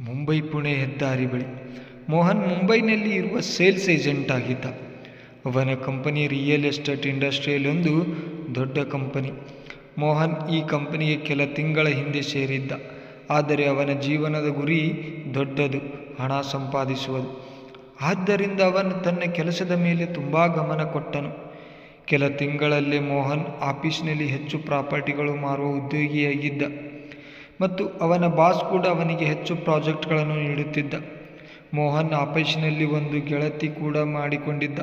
ಮುಂಬೈ ಪುಣೆ ಹೆದ್ದಾರಿ ಬಳಿ. ಮೋಹನ್ ಮುಂಬೈನಲ್ಲಿ ಇರುವ ಸೇಲ್ಸ್ ಏಜೆಂಟ್ ಆಗಿದ್ದ. ಅವನ ಕಂಪನಿ ರಿಯಲ್ ಎಸ್ಟೇಟ್ ಇಂಡಸ್ಟ್ರಿಯಲ್ಲೊಂದು ದೊಡ್ಡ ಕಂಪನಿ. ಮೋಹನ್ ಈ ಕಂಪನಿಗೆ ಕೆಲ ತಿಂಗಳ ಹಿಂದೆ ಸೇರಿದ್ದ. ಆದರೆ ಅವನ ಜೀವನದ ಗುರಿ ದೊಡ್ಡದು, ಹಣ ಸಂಪಾದಿಸುವುದು. ಆದ್ದರಿಂದ ಅವನು ತನ್ನ ಕೆಲಸದ ಮೇಲೆ ತುಂಬ ಗಮನ ಕೊಟ್ಟನು. ಕೆಲ ತಿಂಗಳಲ್ಲೇ ಮೋಹನ್ ಆಫೀಸ್ನಲ್ಲಿ ಹೆಚ್ಚು ಪ್ರಾಪರ್ಟಿಗಳು ಮಾರುವ ಉದ್ಯೋಗಿಯಾಗಿದ್ದ. ಮತ್ತು ಅವನ ಬಾಸ್ ಕೂಡ ಅವನಿಗೆ ಹೆಚ್ಚು ಪ್ರಾಜೆಕ್ಟ್ಗಳನ್ನು ನೀಡುತ್ತಿದ್ದ. ಮೋಹನ್ ಆಫೀಸಿನಲ್ಲಿ ಒಂದು ಗೆಳತಿ ಕೂಡ ಮಾಡಿಕೊಂಡಿದ್ದ.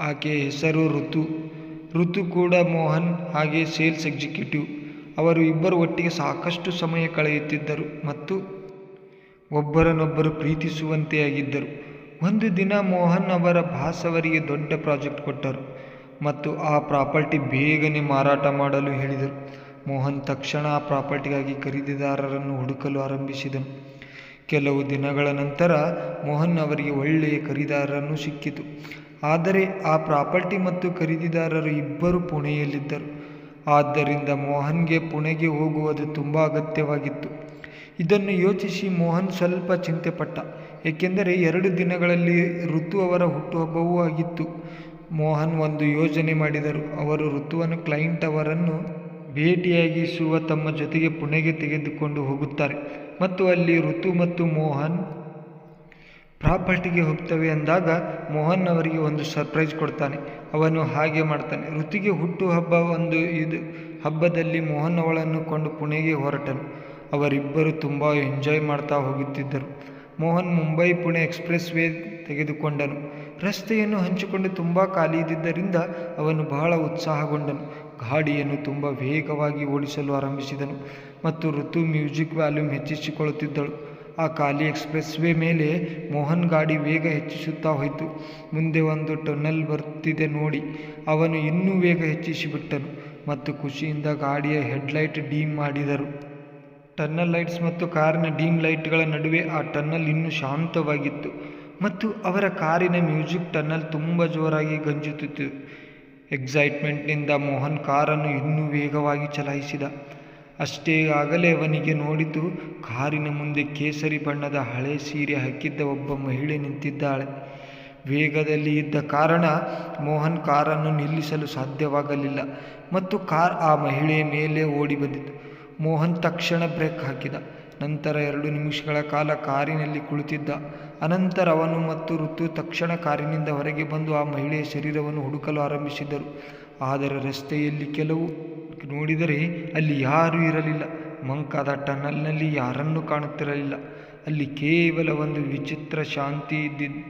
ಆಕೆಯ ಹೆಸರು ಋತು. ಋತು ಕೂಡ ಮೋಹನ್ ಹಾಗೆ ಸೇಲ್ಸ್ ಎಕ್ಸಿಕ್ಯೂಟಿವ್. ಅವರು ಇಬ್ಬರು ಒಟ್ಟಿಗೆ ಸಾಕಷ್ಟು ಸಮಯ ಕಳೆಯುತ್ತಿದ್ದರು ಮತ್ತು ಒಬ್ಬರನ್ನೊಬ್ಬರು ಪ್ರೀತಿಸುವಂತೆ ಆಗಿದ್ದರು ಒಂದು ದಿನ ಮೋಹನ್ ಅವರ ಬಾಸ್ ಅವರಿಗೆ ದೊಡ್ಡ ಪ್ರಾಜೆಕ್ಟ್ ಕೊಟ್ಟರು ಮತ್ತು ಆ ಪ್ರಾಪರ್ಟಿ ಬೇಗನೆ ಮಾರಾಟ ಮಾಡಲು ಹೇಳಿದರು. ಮೋಹನ್ ತಕ್ಷಣ ಆ ಪ್ರಾಪರ್ಟಿಗಾಗಿ ಖರೀದಿದಾರರನ್ನು ಹುಡುಕಲು ಆರಂಭಿಸಿದನು. ಕೆಲವು ದಿನಗಳ ನಂತರ ಮೋಹನ್ ಅವರಿಗೆ ಒಳ್ಳೆಯ ಖರೀದಾರರನ್ನು ಸಿಕ್ಕಿತು. ಆದರೆ ಆ ಪ್ರಾಪರ್ಟಿ ಮತ್ತು ಖರೀದಿದಾರರು ಇಬ್ಬರು ಪುಣೆಯಲ್ಲಿದ್ದರು. ಆದ್ದರಿಂದ ಮೋಹನ್ಗೆ ಪುಣೆಗೆ ಹೋಗುವುದು ತುಂಬ ಅಗತ್ಯವಾಗಿತ್ತು. ಇದನ್ನು ಯೋಚಿಸಿ ಮೋಹನ್ ಸ್ವಲ್ಪ ಚಿಂತೆಪಟ್ಟ. ಏಕೆಂದರೆ ಎರಡು ದಿನಗಳಲ್ಲಿ ಋತು ಅವರ ಹುಟ್ಟುಹಬ್ಬವೂ ಆಗಿತ್ತು. ಮೋಹನ್ ಒಂದು ಯೋಜನೆ ಮಾಡಿದರು. ಅವರು ಋತುವನ್ನು ಕ್ಲೈಂಟ್ ಅವರನ್ನು ಭೇಟಿಯಾಗಿಸುವ ತಮ್ಮ ಜೊತೆಗೆ ಪುಣೆಗೆ ತೆಗೆದುಕೊಂಡು ಹೋಗುತ್ತಾರೆ. ಮತ್ತು ಅಲ್ಲಿ ಋತು ಮತ್ತು ಮೋಹನ್ ಪ್ರಾಪರ್ಟಿಗೆ ಹೋಗ್ತವೆ ಅಂದಾಗ ಮೋಹನ್ ಅವರಿಗೆ ಒಂದು ಸರ್ಪ್ರೈಸ್ ಕೊಡ್ತಾನೆ. ಅವನು ಹಾಗೆ ಮಾಡ್ತಾನೆ. ಋತುಗೆ ಹುಟ್ಟು ಹಬ್ಬ ಒಂದು ಇದು, ಹಬ್ಬದಲ್ಲಿ ಮೋಹನ್ ಅವಳನ್ನು ಕೊಂಡು ಪುಣೆಗೆ ಹೊರಟನು. ಅವರಿಬ್ಬರು ತುಂಬ ಎಂಜಾಯ್ ಮಾಡ್ತಾ ಹೋಗುತ್ತಿದ್ದರು. ಮೋಹನ್ ಮುಂಬೈ ಪುಣೆ ಎಕ್ಸ್ಪ್ರೆಸ್ ವೇ ತೆಗೆದುಕೊಂಡನು. ರಸ್ತೆಯನ್ನು ಹಂಚಿಕೊಂಡು ತುಂಬ ಖಾಲಿ ಇದ್ದಿದ್ದರಿಂದ ಅವನು ಬಹಳ ಉತ್ಸಾಹಗೊಂಡನು. ಗಾಡಿಯನ್ನು ತುಂಬ ವೇಗವಾಗಿ ಓಡಿಸಲು ಆರಂಭಿಸಿದನು ಮತ್ತು ಋತು ಮ್ಯೂಸಿಕ್ ವ್ಯಾಲ್ಯೂಮ್ ಹೆಚ್ಚಿಸಿಕೊಳ್ಳುತ್ತಿದ್ದಳು. ಆ ಖಾಲಿ ಎಕ್ಸ್ಪ್ರೆಸ್ ವೇ ಮೇಲೆ ಮೋಹನ್ ಗಾಡಿ ವೇಗ ಹೆಚ್ಚಿಸುತ್ತಾ ಹೋಯಿತು. ಮುಂದೆ ಒಂದು ಟನ್ನಲ್ ಬರ್ತಿದೆ ನೋಡಿ. ಅವನು ಇನ್ನೂ ವೇಗ ಹೆಚ್ಚಿಸಿಬಿಟ್ಟನು ಮತ್ತು ಖುಷಿಯಿಂದ ಗಾಡಿಯ ಹೆಡ್ಲೈಟ್ ಡೀಮ್ ಮಾಡಿದರು. ಟನ್ನಲ್ ಲೈಟ್ಸ್ ಮತ್ತು ಕಾರಿನ ಡೀಮ್ ಲೈಟ್ಗಳ ನಡುವೆ ಆ ಟನ್ನಲ್ ಇನ್ನೂ ಶಾಂತವಾಗಿತ್ತು ಮತ್ತು ಅವರ ಕಾರಿನ ಮ್ಯೂಸಿಕ್ ಟನ್ನಲ್ ತುಂಬ ಜೋರಾಗಿ ಗಂಜುತ್ತಿತ್ತು. ಎಕ್ಸೈಟ್ಮೆಂಟ್ನಿಂದ ಮೋಹನ್ ಕಾರನ್ನು ಇನ್ನೂ ವೇಗವಾಗಿ ಚಲಾಯಿಸಿದ. ಅಷ್ಟೇ ಆಗಲೇ ಅವನಿಗೆ ನೋಡಿತು ಕಾರಿನ ಮುಂದೆ ಕೇಸರಿ ಬಣ್ಣದ ಹಳೆ ಸೀರೆ ಹಾಕಿದ್ದ ಒಬ್ಬ ಮಹಿಳೆ ನಿಂತಿದ್ದಾಳೆ. ವೇಗದಲ್ಲಿ ಇದ್ದ ಕಾರಣ ಮೋಹನ್ ಕಾರನ್ನು ನಿಲ್ಲಿಸಲು ಸಾಧ್ಯವಾಗಲಿಲ್ಲ ಮತ್ತು ಕಾರ್ ಆ ಮಹಿಳೆಯ ಮೇಲೆ ಓಡಿ ಬಂದಿತು. ಮೋಹನ್ ತಕ್ಷಣ ಬ್ರೇಕ್ ಹಾಕಿದ. ನಂತರ ಎರಡು ನಿಮಿಷಗಳ ಕಾಲ ಕಾರಿನಲ್ಲಿ ಕುಳಿತಿದ್ದ. ಅನಂತರ ಅವನು ಮತ್ತು ಋತು ತಕ್ಷಣ ಕಾರಿನಿಂದ ಹೊರಗೆ ಬಂದು ಆ ಮಹಿಳೆಯ ಶರೀರವನ್ನು ಹುಡುಕಲು ಆರಂಭಿಸಿದರು. ಆದರೆ ರಸ್ತೆಯಲ್ಲಿ ಕೆಲವು ನೋಡಿದರೆ ಅಲ್ಲಿ ಯಾರೂ ಇರಲಿಲ್ಲ. ಮಂಕಾದ ಟನಲ್ನಲ್ಲಿ ಯಾರನ್ನೂ ಕಾಣುತ್ತಿರಲಿಲ್ಲ. ಅಲ್ಲಿ ಕೇವಲ ಒಂದು ವಿಚಿತ್ರ ಶಾಂತಿ ಇದ್ದಿದ್ದು,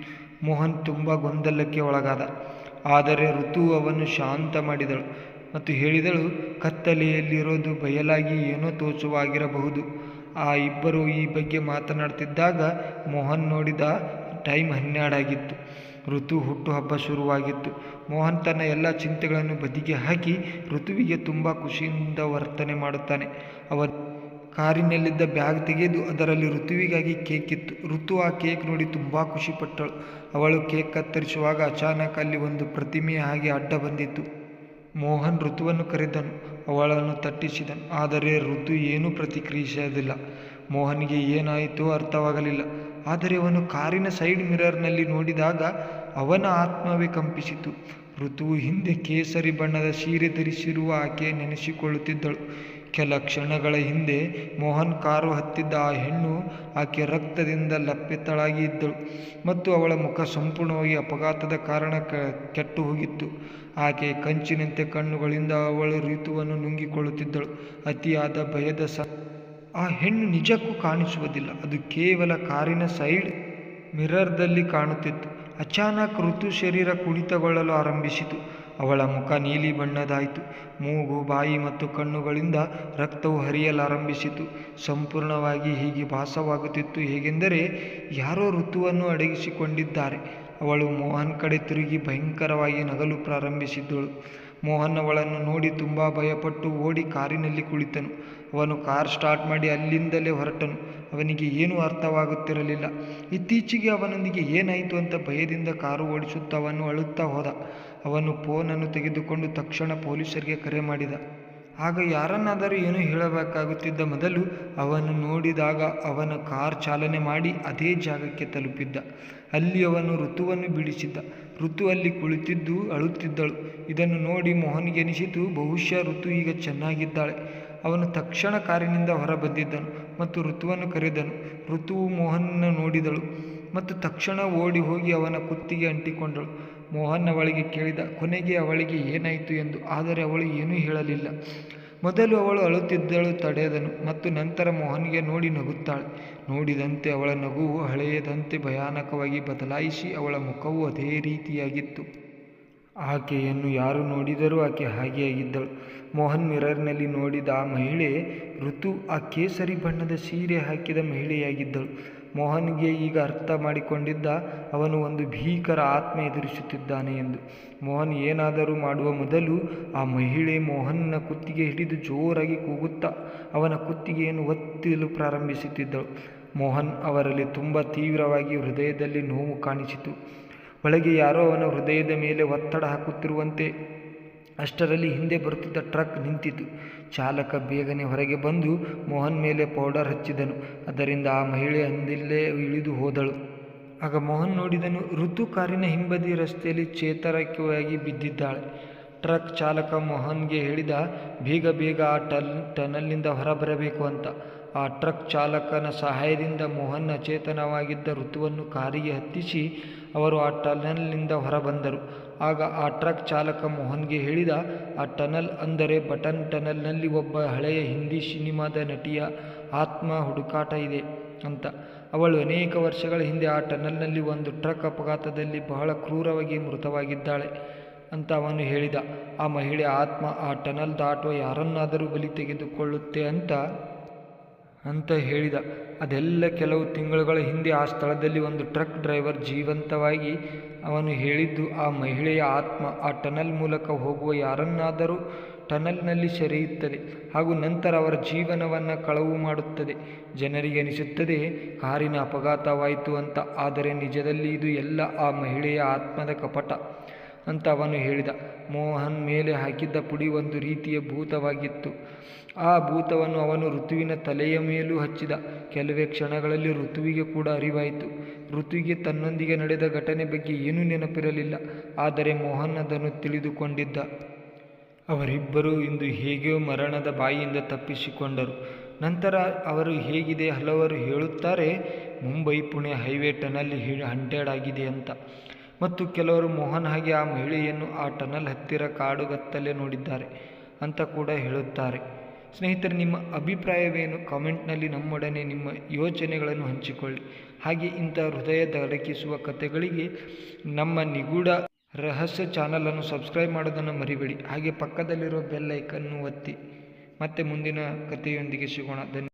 ಮೋಹನ್ ತುಂಬ ಗೊಂದಲಕ್ಕೆ ಒಳಗಾದ. ಆದರೆ ಋತು ಅವನು ಶಾಂತ ಮಾಡಿದಳು ಮತ್ತು ಹೇಳಿದಳು, ಕತ್ತಲೆಯಲ್ಲಿರೋದು ಬಯಲಾಗಿ ಏನೋ ತೋಚುವಾಗಿರಬಹುದು. ಆ ಇಬ್ಬರು ಈ ಬಗ್ಗೆ ಮಾತನಾಡ್ತಿದ್ದಾಗ ಮೋಹನ್ ನೋಡಿದ ಟೈಮ್ ಹನ್ನೆರಡಾಗಿತ್ತು. ಋತು ಹುಟ್ಟುಹಬ್ಬ ಶುರುವಾಗಿತ್ತು. ಮೋಹನ್ ತನ್ನ ಎಲ್ಲ ಚಿಂತೆಗಳನ್ನು ಬದಿಗೆ ಹಾಕಿ ಋತುವಿಗೆ ತುಂಬ ಖುಷಿಯಿಂದ ವರ್ತನೆ ಮಾಡುತ್ತಾನೆ. ಅವ ಕಾರಿನಲ್ಲಿದ್ದ ಬ್ಯಾಗ್ ತೆಗೆದು ಅದರಲ್ಲಿ ಋತುವಿಗಾಗಿ ಕೇಕ್ ಇತ್ತು. ಋತು ಆ ಕೇಕ್ ನೋಡಿ ತುಂಬ ಖುಷಿಪಟ್ಟಳು. ಅವಳು ಕೇಕ್ ಕತ್ತರಿಸುವಾಗ ಅಚಾನಕ್ ಅಲ್ಲಿ ಒಂದು ಪ್ರತಿಮೆಯ ಹಾಗೆ ಅಡ್ಡ ಬಂದಿತ್ತು. ಮೋಹನ್ ಋತುವನ್ನು ಕರೆದನು. ಅವಳನ್ನು ತಟ್ಟಿಸಿದನು. ಆದರೆ ಋತು ಏನೂ ಪ್ರತಿಕ್ರಿಯಿಸಲಿಲ್ಲ. ಮೋಹನ್ಗೆ ಏನಾಯಿತು ಅರ್ಥವಾಗಲಿಲ್ಲ. ಆದರೆ ಅವನು ಕಾರಿನ ಸೈಡ್ ಮಿರರ್ನಲ್ಲಿ ನೋಡಿದಾಗ ಅವನ ಆತ್ಮವೇ ಕಂಪಿಸಿತು. ಋತುವು ಹಿಂದೆ ಕೇಸರಿ ಬಣ್ಣದ ಸೀರೆ ಧರಿಸಿರುವ ಆಕೆ ನೆನೆಸಿಕೊಳ್ಳುತ್ತಿದ್ದಳು. ಕೆಲ ಕ್ಷಣಗಳ ಹಿಂದೆ ಮೋಹನ್ ಕಾರು ಹತ್ತಿದ್ದ ಆ ಹೆಣ್ಣು ಆಕೆ ರಕ್ತದಿಂದ ಲಪ್ಪಿತಳಾಗಿ ಇದ್ದಳು ಮತ್ತು ಅವಳ ಮುಖ ಸಂಪೂರ್ಣವಾಗಿ ಅಪಘಾತದ ಕಾರಣ ಕೆಟ್ಟು ಹೋಗಿತ್ತು. ಆಕೆ ಕಂಚಿನಂತೆ ಕಣ್ಣುಗಳಿಂದ ಅವಳ ಋತುವನ್ನು ನುಂಗಿಕೊಳ್ಳುತ್ತಿದ್ದಳು. ಅತಿಯಾದ ಭಯದ ಸ, ಆ ಹೆಣ್ಣು ನಿಜಕ್ಕೂ ಕಾಣಿಸುವುದಿಲ್ಲ. ಅದು ಕೇವಲ ಕಾರಿನ ಸೈಡ್ ಮಿರರ್ದಲ್ಲಿ ಕಾಣುತ್ತಿತ್ತು. ಅಚಾನಕ್ ಋತು ಶರೀರ ಕುಣಿತಗೊಳ್ಳಲು ಆರಂಭಿಸಿತು. ಅವಳ ಮುಖ ನೀಲಿ ಬಣ್ಣದಾಯಿತು. ಮೂಗು, ಬಾಯಿ ಮತ್ತು ಕಣ್ಣುಗಳಿಂದ ರಕ್ತವು ಹರಿಯಲಾರಂಭಿಸಿತು. ಸಂಪೂರ್ಣವಾಗಿ ಹೀಗೆ ಭಾಸವಾಗುತ್ತಿತ್ತು. ಹೇಗೆಂದರೆ, ಯಾರೋ ಋತುವನ್ನು ಅಡಗಿಸಿಕೊಂಡಿದ್ದಾರೆ. ಅವಳು ಮೋಹನ್ ಕಡೆ ತಿರುಗಿ ಭಯಂಕರವಾಗಿ ನಗಲು ಪ್ರಾರಂಭಿಸಿದ್ದಳು. ಮೋಹನ್ ಅವಳನ್ನು ನೋಡಿ ತುಂಬ ಭಯಪಟ್ಟು ಓಡಿ ಕಾರಿನಲ್ಲಿ ಕುಳಿತನು. ಅವನು ಕಾರ್ ಸ್ಟಾರ್ಟ್ ಮಾಡಿ ಅಲ್ಲಿಂದಲೇ ಹೊರಟನು. ಅವನಿಗೆ ಏನೂ ಅರ್ಥವಾಗುತ್ತಿರಲಿಲ್ಲ. ಇತ್ತೀಚೆಗೆ ಅವನೊಂದಿಗೆ ಏನಾಯಿತು ಅಂತ ಭಯದಿಂದ ಕಾರು ಓಡಿಸುತ್ತಾ ಅವನು ಅಳುತ್ತಾ ಹೋದ. ಅವನು ಫೋನನ್ನು ತೆಗೆದುಕೊಂಡು ತಕ್ಷಣ ಪೊಲೀಸರಿಗೆ ಕರೆ ಮಾಡಿದ. ಆಗ ಯಾರನ್ನಾದರೂ ಏನು ಹೇಳಬೇಕಾಗುತ್ತಿದ್ದ ಮೊದಲು ಅವನು ನೋಡಿದಾಗ ಅವನ ಕಾರ್ ಚಾಲನೆ ಮಾಡಿ ಅದೇ ಜಾಗಕ್ಕೆ ತಲುಪಿದ್ದ. ಅಲ್ಲಿ ಅವನು ಋತುವನ್ನು ಬಿಡಿಸಿದ್ದ ಋತು ಅಲ್ಲಿ ಕುಳಿತಿದ್ದು ಅಳುತ್ತಿದ್ದಳು. ಇದನ್ನು ನೋಡಿ ಮೋಹನ್ಗೆ ಅನಿಸಿತು, ಬಹುಶಃ ಋತು ಈಗ ಚೆನ್ನಾಗಿದ್ದಾಳೆ. ಅವನು ತಕ್ಷಣ ಕಾರಿನಿಂದ ಹೊರಬಂದಿದ್ದನು ಮತ್ತು ಋತುವನ್ನು ಕರೆದನು. ಋತುವು ಮೋಹನ್ನ ನೋಡಿದಳು ಮತ್ತು ತಕ್ಷಣ ಓಡಿ ಹೋಗಿ ಅವನ ಕುತ್ತಿಗೆ ಅಂಟಿಕೊಂಡಳು. ಮೋಹನ್ ಅವಳಿಗೆ ಕೇಳಿದ, ಕೊನೆಗೆ ಅವಳಿಗೆ ಏನಾಯಿತು ಎಂದು, ಆದರೆ ಅವಳು ಏನೂ ಹೇಳಲಿಲ್ಲ. ಮೊದಲು ಅವಳು ಅಳುತ್ತಿದ್ದಳು, ತಡೆದನು, ಮತ್ತು ನಂತರ ಮೋಹನ್ಗೆ ನೋಡಿ ನಗುತ್ತಾಳೆ. ನೋಡಿದಂತೆ ಅವಳ ನಗುವು ಹಳೆಯದಂತೆ ಭಯಾನಕವಾಗಿ ಬದಲಾಯಿಸಿ ಅವಳ ಮುಖವು ಅದೇ ರೀತಿಯಾಗಿತ್ತು. ಆಕೆಯನ್ನು ಯಾರು ನೋಡಿದರೂ ಆಕೆ ಹಾಗೆಯಾಗಿದ್ದಳು. ಮೋಹನ್ ಮಿರರ್ನಲ್ಲಿ ನೋಡಿದ ಆ ಮಹಿಳೆ ಋತು, ಆ ಕೇಸರಿ ಬಣ್ಣದ ಸೀರೆ ಹಾಕಿದ ಮಹಿಳೆಯಾಗಿದ್ದಳು. ಮೋಹನ್ಗೆ ಈಗ ಅರ್ಥ ಮಾಡಿಕೊಂಡಿದ್ದ ಅವನು ಒಂದು ಭೀಕರ ಆತ್ಮ ಎದುರಿಸುತ್ತಿದ್ದಾನೆ ಎಂದು. ಮೋಹನ್ ಏನಾದರೂ ಮಾಡುವ ಮೊದಲು ಆ ಮಹಿಳೆ ಮೋಹನ್ನ ಕುತ್ತಿಗೆ ಹಿಡಿದು ಜೋರಾಗಿ ಕೂಗುತ್ತಾ ಅವನ ಕುತ್ತಿಗೆಯನ್ನು ಒತ್ತಲು ಪ್ರಾರಂಭಿಸುತ್ತಿದ್ದಳು. ಮೋಹನ್ ಅವರಲ್ಲಿ ತುಂಬ ತೀವ್ರವಾಗಿ ಹೃದಯದಲ್ಲಿ ನೋವು ಕಾಣಿಸಿತು. ಒಳಗೆ ಯಾರೋ ಅವನ ಹೃದಯದ ಮೇಲೆ ಒತ್ತಡ ಹಾಕುತ್ತಿರುವಂತೆ ಅಷ್ಟರಲ್ಲಿ ಹಿಂದೆ ಬರುತ್ತಿದ್ದ ಟ್ರಕ್ ನಿಂತಿತು. ಚಾಲಕ ಬೇಗನೆ ಹೊರಗೆ ಬಂದು ಮೋಹನ್ ಮೇಲೆ ಪೌಡರ್ ಹಚ್ಚಿದನು. ಅದರಿಂದ ಆ ಮಹಿಳೆ ಅಂದಿಲ್ಲೇ ಇಳಿದು ಹೋದಳು. ಆಗ ಮೋಹನ್ ನೋಡಿದನು, ಋತು ಕಾರಿನ ಹಿಂಬದಿ ರಸ್ತೆಯಲ್ಲಿ ಚೇತರಿಕೆಯಾಗಿ ಬಿದ್ದಿದ್ದಾಳೆ. ಟ್ರಕ್ ಚಾಲಕ ಮೋಹನ್ಗೆ ಹೇಳಿದ, ಬೇಗ ಬೇಗ ಆ ಟಲ್, ಟನಲ್ನಿಂದ ಹೊರಬರಬೇಕು ಅಂತ. ಆ ಟ್ರಕ್ ಚಾಲಕನ ಸಹಾಯದಿಂದ ಮೋಹನ್ ಅಚೇತನವಾಗಿದ್ದ ಋತುವನ್ನು ಕಾರಿಗೆ ಹತ್ತಿಸಿ ಅವರು ಆ ಟನಲ್ನಿಂದ ಹೊರಬಂದರು. ಆಗ ಆ ಟ್ರಕ್ ಚಾಲಕ ಮೋಹನ್ಗೆ ಹೇಳಿದ, ಆ ಟನಲ್ ಅಂದರೆ ಬಟನ್ ಟನಲ್ನಲ್ಲಿ ಒಬ್ಬ ಹಳೆಯ ಹಿಂದಿ ಸಿನಿಮಾದ ನಟಿಯ ಆತ್ಮ ಹುಡುಕಾಟ ಇದೆ ಅಂತ. ಅವಳು ಅನೇಕ ವರ್ಷಗಳ ಹಿಂದೆ ಆ ಟನಲ್ನಲ್ಲಿ ಒಂದು ಟ್ರಕ್ ಅಪಘಾತದಲ್ಲಿ ಬಹಳ ಕ್ರೂರವಾಗಿ ಮೃತವಾಗಿದ್ದಾಳೆ ಅಂತ ಅವನು ಹೇಳಿದ. ಆ ಮಹಿಳೆ, ಆತ್ಮ, ಆ ಟನಲ್ ದಾಟುವ ಯಾರನ್ನಾದರೂ ಬಲಿ ತೆಗೆದುಕೊಳ್ಳುತ್ತೆ ಅಂತ ಅಂತ ಹೇಳಿದ. ಅದೆಲ್ಲ ಕೆಲವು ತಿಂಗಳುಗಳ ಹಿಂದೆ ಆ ಸ್ಥಳದಲ್ಲಿ ಒಂದು ಟ್ರಕ್ ಡ್ರೈವರ್ ಜೀವಂತವಾಗಿ ಅವನು ಹೇಳಿದ್ದು, ಆ ಮಹಿಳೆಯ ಆತ್ಮ ಆ ಟನಲ್ ಮೂಲಕ ಹೋಗುವ ಯಾರನ್ನಾದರೂ ಟನಲ್ನಲ್ಲಿ ಸೆರೆಯುತ್ತದೆ ಹಾಗೂ ನಂತರ ಅವರ ಜೀವನವನ್ನು ಕಳವು ಮಾಡುತ್ತದೆ. ಜನರಿಗೆ ಅನಿಸುತ್ತದೆ, ಕಾರಿನ ಅಪಘಾತವಾಯಿತು ಅಂತ, ಆದರೆ ನಿಜದಲ್ಲಿ ಇದು ಎಲ್ಲ ಆ ಮಹಿಳೆಯ ಆತ್ಮದ ಕಪಟ. ಅಂತ ಅವನು ಹೇಳಿದ. ಮೋಹನ್ ಮೇಲೆ ಹಾಕಿದ್ದ ಪುಡಿ ಒಂದು ರೀತಿಯ ಭೂತವಾಗಿತ್ತು. ಆ ಭೂತವನ್ನು ಅವನು ಋತುವಿನ ತಲೆಯ ಮೇಲೂ ಹಚ್ಚಿದ. ಕೆಲವೇ ಕ್ಷಣಗಳಲ್ಲಿ ಋತುವಿಗೆ ಕೂಡ ಅರಿವಾಯಿತು. ಋತುವಿಗೆ ತನ್ನೊಂದಿಗೆ ನಡೆದ ಘಟನೆ ಬಗ್ಗೆ ಏನೂ ನೆನಪಿರಲಿಲ್ಲ. ಆದರೆ ಮೋಹನ್ ಅದನ್ನು ತಿಳಿದುಕೊಂಡಿದ್ದ. ಅವರಿಬ್ಬರೂ ಇಂದು ಹೇಗೆಯೋ ಮರಣದ ಬಾಯಿಯಿಂದ ತಪ್ಪಿಸಿಕೊಂಡರು. ನಂತರ ಅವರು ಹೇಗಿದೆ ಹಲವರು ಹೇಳುತ್ತಾರೆ. Mumbai Pune highway tunnel haunted ಆಗಿದೆ ಅಂತ. ಮತ್ತು ಕೆಲವರು ಮೋಹನ್ ಹಾಗೆ ಆ ಮಹಿಳೆಯನ್ನು ಆ ಟನಲ್ ಹತ್ತಿರ ಕಾಡುಗತ್ತಲೆ ನೋಡಿದ್ದಾರೆ ಅಂತ ಕೂಡ ಹೇಳುತ್ತಾರೆ. ಸ್ನೇಹಿತರೆ, ನಿಮ್ಮ ಅಭಿಪ್ರಾಯವೇನು? ಕಾಮೆಂಟ್ನಲ್ಲಿ ನಮ್ಮೊಡನೆ ನಿಮ್ಮ ಯೋಚನೆಗಳನ್ನು ಹಂಚಿಕೊಳ್ಳಿ. ಹಾಗೆ ಇಂಥ ಹೃದಯ ದಡಕಿಸುವ ಕಥೆಗಳಿಗೆ ನಮ್ಮ ನಿಗೂಢ ರಹಸ್ಯ ಚಾನಲನ್ನು ಸಬ್ಸ್ಕ್ರೈಬ್ ಮಾಡೋದನ್ನು ಮರಿಬೇಡಿ. ಹಾಗೆ ಪಕ್ಕದಲ್ಲಿರೋ ಬೆಲ್ ಐಕನ್ನು ಒತ್ತಿ. ಮತ್ತೆ ಮುಂದಿನ ಕಥೆಯೊಂದಿಗೆ ಸಿಗೋಣ. ಧನ್ಯವಾದ